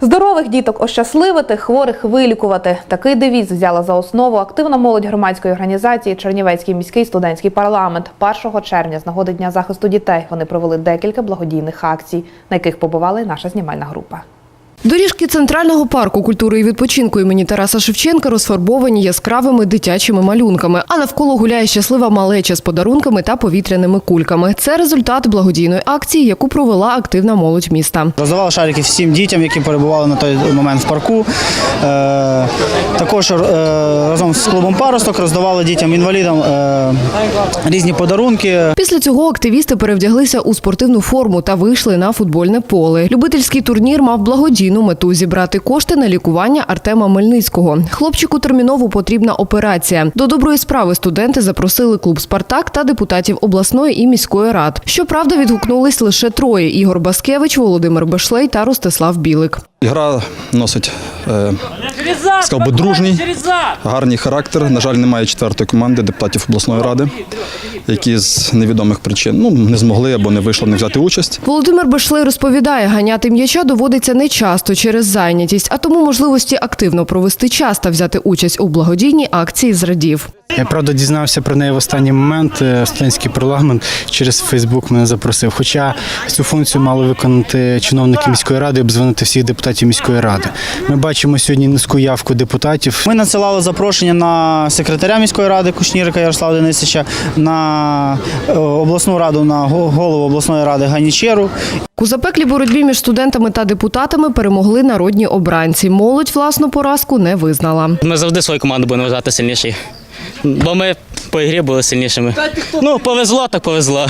Здорових діток ощасливити, хворих вилікувати. Такий девіз взяла за основу активна молодь громадської організації Чернівецький міський студентський парламент. 1 червня з нагоди Дня захисту дітей вони провели декілька благодійних акцій, на яких побувала і наша знімальна група. Доріжки центрального парку культури і відпочинку імені Тараса Шевченка розфарбовані яскравими дитячими малюнками, а навколо гуляє щаслива малеча з подарунками та повітряними кульками. Це результат благодійної акції, яку провела активна молодь міста. Роздавали шарики всім дітям, які перебували на той момент в парку. Е, також е, разом з клубом Паросток роздавали дітям-інвалідам е, різні подарунки. Після цього активісти перевдяглися у спортивну форму та вийшли на футбольне поле. Любительський турнір мав благодійну мету зібрати кошти на лікування Артема Мельницького. Хлопчику терміново потрібна операція. До доброї справи студенти запросили клуб Спартак та депутатів обласної і міської рад. Щоправда, відгукнулись лише троє: Ігор Баскевич, Володимир Бешлей та Ростислав Білик. Гра носить е, сказав би, дружній, гарний характер. На жаль, немає четвертої команди депутатів обласної ради, які з невідомих причин ну, не змогли або не вийшло не взяти участь. Володимир Бешлей розповідає, ганяти м'яча доводиться не часто через зайнятість, а тому можливості активно провести час та взяти участь у благодійній акції зрадів. Я правда дізнався про неї в останній момент. Е, Студентський парламент через Фейсбук мене запросив. Хоча цю функцію мали виконати чиновники міської ради, і обдзвонити всіх депутатів міської ради. Ми бачимо сьогодні низьку явку депутатів. Ми надсилали запрошення на секретаря міської ради Кушнірика Ярослава Денисовича, на е, обласну раду, на го- голову обласної ради Ганічеру. У запеклій боротьбі між студентами та депутатами перемогли народні обранці. Молодь власну поразку не визнала. Ми завжди свою команду будемо вважати сильніші. Бо ми по ігрі були сильнішими. Ну, повезло, так повезло.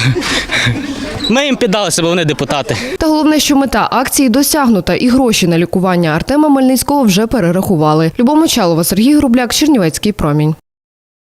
Ми їм піддалися, бо вони депутати. Та головне, що мета акції досягнута, і гроші на лікування Артема Мельницького вже перерахували. Любомочалова, Сергій Грубляк, Чернівецький промінь.